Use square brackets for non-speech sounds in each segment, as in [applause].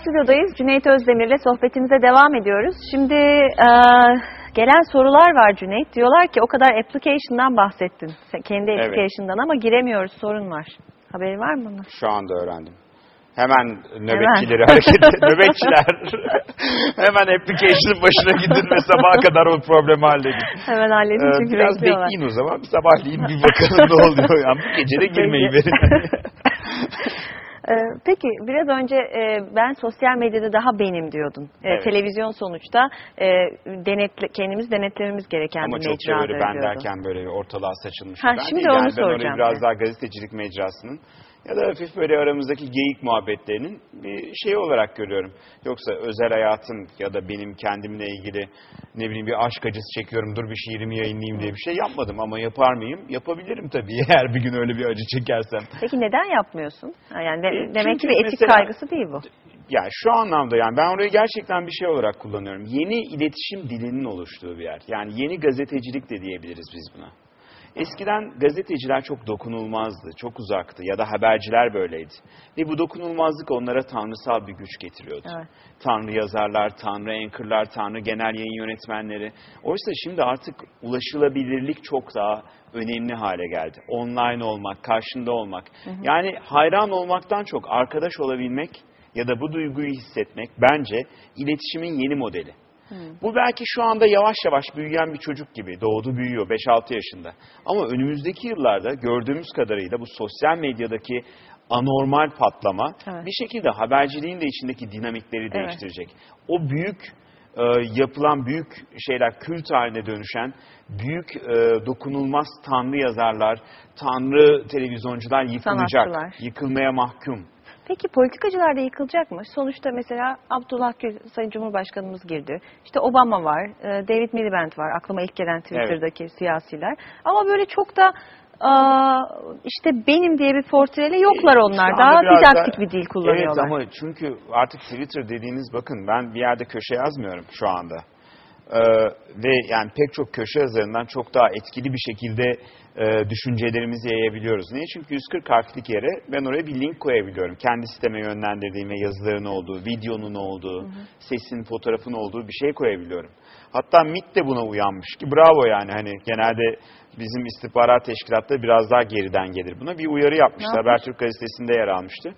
Stüdyodayız. Cüneyt Özdemir'le sohbetimize devam ediyoruz. Şimdi e, gelen sorular var Cüneyt. Diyorlar ki o kadar application'dan bahsettin. Sen kendi Evet. application'dan ama giremiyoruz sorun var. Haberin var mı bunun? Şu anda öğrendim. Hemen nöbetçileri hareket [laughs] nöbetçiler hemen application'ın başına gidin ve sabaha kadar o problemi halledin. Hemen halledin Ee, çünkü biraz bekleyin o zaman. Sabahleyin bir bakalım ne oluyor. Yani bu gece de girmeyi verin. [laughs] Ee, Peki biraz önce e, ben sosyal medyada daha benim diyordun. E, Evet. Televizyon sonuçta e, denetle, kendimiz denetlememiz gereken Ama bir çok da mecradır böyle ben diyordun. derken böyle ortalığa saçılmış. Ha, bir ben şimdi değil. onu yani ben orayı soracağım biraz daha gazetecilik mecrasının ya da hafif böyle aramızdaki geyik muhabbetlerinin bir şey olarak görüyorum. Yoksa özel hayatım ya da benim kendimle ilgili ne bileyim bir aşk acısı çekiyorum dur bir şiirimi yayınlayayım diye bir şey yapmadım. Ama yapar mıyım? Yapabilirim tabii [laughs] eğer bir gün öyle bir acı çekersem. Peki neden yapmıyorsun? Yani de- E, demek ki bir etik mesela- kaygısı değil bu. Ya şu anlamda yani ben orayı gerçekten bir şey olarak kullanıyorum. Yeni iletişim dilinin oluştuğu bir yer. Yani yeni gazetecilik de diyebiliriz biz buna. Eskiden gazeteciler çok dokunulmazdı, çok uzaktı ya da haberciler böyleydi. Ve bu dokunulmazlık onlara tanrısal bir güç getiriyordu. Evet. Tanrı yazarlar, tanrı anchorlar, tanrı genel yayın yönetmenleri. Oysa şimdi artık ulaşılabilirlik çok daha önemli hale geldi. Online olmak, karşında olmak. Yani hayran olmaktan çok arkadaş olabilmek ya da bu duyguyu hissetmek bence iletişimin yeni modeli. Bu belki şu anda yavaş yavaş büyüyen bir çocuk gibi doğdu büyüyor 5-6 yaşında. Ama önümüzdeki yıllarda gördüğümüz kadarıyla bu sosyal medyadaki anormal patlama Evet. bir şekilde haberciliğin de içindeki dinamikleri Evet. değiştirecek. O büyük e, yapılan büyük şeyler kült haline dönüşen büyük e, dokunulmaz tanrı yazarlar, tanrı televizyoncular yıkılacak, Sanatçılar. yıkılmaya mahkum. Peki politikacılar da yıkılacak mı? Sonuçta mesela Abdullah Gül, Sayın Cumhurbaşkanımız girdi. İşte Obama var, e, David Miliband var. Aklıma ilk gelen Twitter'daki siyasiler. Ama böyle çok da aa, işte benim diye bir portreyle yoklar onlar. Şu Daha didaktik da- bir dil kullanıyorlar. Evet ama çünkü artık Twitter dediğiniz bakın ben bir yerde köşe yazmıyorum şu anda. Ee, ve yani pek çok köşe yazarından çok daha etkili bir şekilde e, düşüncelerimizi yayabiliyoruz. Niye? Çünkü 140 harflik yere ben oraya bir link koyabiliyorum. Kendi siteme yönlendirdiğim ve yazıların olduğu, videonun olduğu, sesin, fotoğrafın olduğu bir şey koyabiliyorum. Hatta MIT de buna uyanmış ki bravo yani hani genelde bizim istihbarat teşkilatları biraz daha geriden gelir buna. Bir uyarı yapmışlar. Habertürk gazetesinde yer almıştı.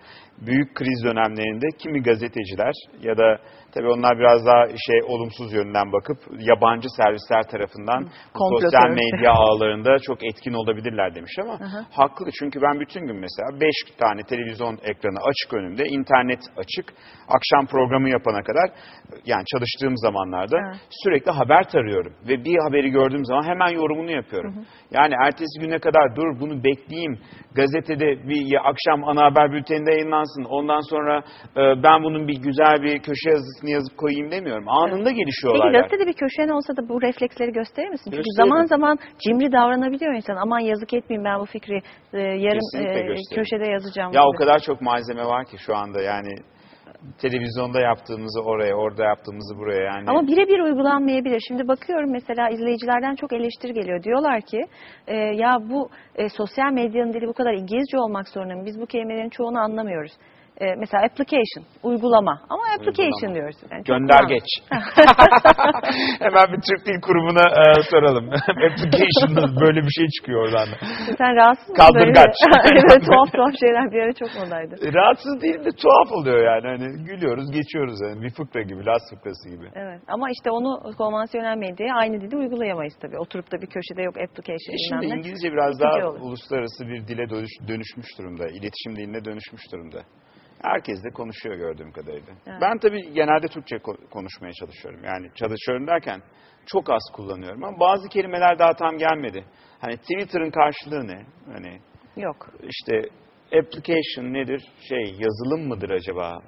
Büyük kriz dönemlerinde kimi gazeteciler ya da tabii onlar biraz daha şey olumsuz yönünden bakıp yabancı servisler tarafından sosyal medya ağlarında çok etkin olabilirler demiş ama Aha. haklı çünkü ben bütün gün mesela 5 tane televizyon ekranı açık önümde, internet açık, akşam programı yapana kadar yani çalıştığım zamanlarda Evet. sürekli haber tarıyorum ve bir haberi gördüğüm zaman hemen yorumunu yapıyorum. Yani ertesi güne kadar dur bunu bekleyeyim. Gazetede bir ya akşam ana haber bülteninde yayınlansın. Ondan sonra e, ben bunun bir güzel bir köşe yazısını yazıp koyayım demiyorum. Anında gelişiyor Peki gazetede bir köşen olsa da bu refleksleri gösterir misin? Çünkü zaman zaman cimri davranabiliyor insan. Aman yazık etmeyeyim ben bu fikri e, yarın e, köşede yazacağım. Ya o gibi. kadar çok malzeme var ki şu anda yani televizyonda yaptığımızı oraya, orada yaptığımızı buraya yani. Ama birebir uygulanmayabilir. Şimdi bakıyorum mesela izleyicilerden çok eleştiri geliyor. Diyorlar ki e, ya bu e, sosyal medyanın dili bu kadar İngilizce olmak zorunda mı? Biz bu kelimelerin çoğunu anlamıyoruz. E, mesela application, uygulama. Ama application Uygulama. diyoruz. Yani çok Gönder kullan- geç. Hemen bir Türk Dil Kurumu'na e, soralım. [laughs] Application böyle bir şey çıkıyor oradan. da. Sen rahatsız mısın? Kaldırgaç. [laughs] Evet tuhaf tuhaf şeyler bir ara çok modaydı. E, Rahatsız değil de tuhaf oluyor yani. Hani gülüyoruz, geçiyoruz yani. Bir fıkra gibi, las fıkrası gibi. Evet ama işte onu konvansiyonel medyaya aynı dili uygulayamayız tabii. Oturup da bir köşede yok application E şimdi. İngilizce biraz daha olur. uluslararası bir dile dönüş- dönüşmüş durumda. İletişim diline dönüşmüş durumda. Herkes de konuşuyor gördüğüm kadarıyla. Evet. Ben tabii genelde Türkçe ko- konuşmaya çalışıyorum. Yani çalışıyorum derken çok az kullanıyorum ama bazı kelimeler daha tam gelmedi. Hani Twitter'ın karşılığı ne? Hani Yok. işte application nedir? Şey yazılım mıdır acaba?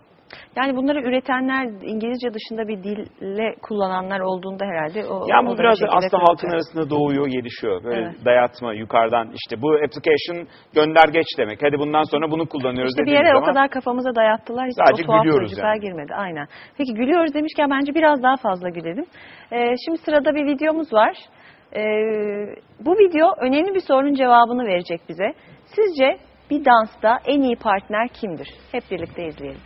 Yani bunları üretenler İngilizce dışında bir dille kullananlar olduğunda herhalde o Yani bu biraz aslında halkın arasında doğuyor, gelişiyor. Böyle Evet. dayatma yukarıdan işte bu application gönder geç demek. Hadi bundan sonra bunu kullanıyoruz İşte bir yere o kadar kafamıza dayattılar. Hiç Sadece o tuhaf gülüyoruz yani. girmedi. Aynen. Peki gülüyoruz demişken bence biraz daha fazla gülelim. Ee, şimdi sırada bir videomuz var. Ee, bu video önemli bir sorunun cevabını verecek bize. Sizce bir dansta en iyi partner kimdir? Hep birlikte izleyelim.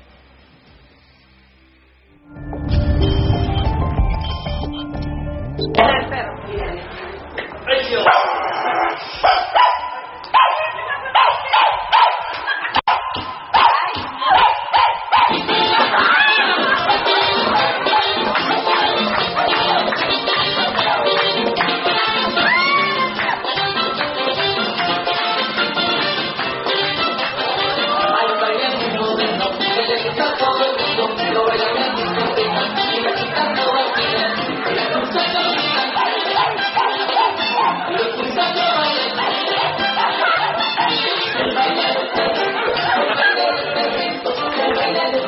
That's.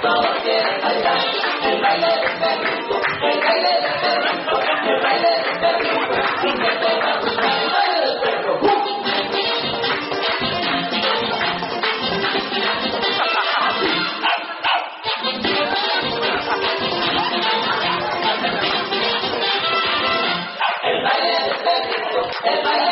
昨天还在，现在没影踪，没影踪，没影踪，今天没影踪，没影踪，没影踪。哎，没影踪，没影踪，哎。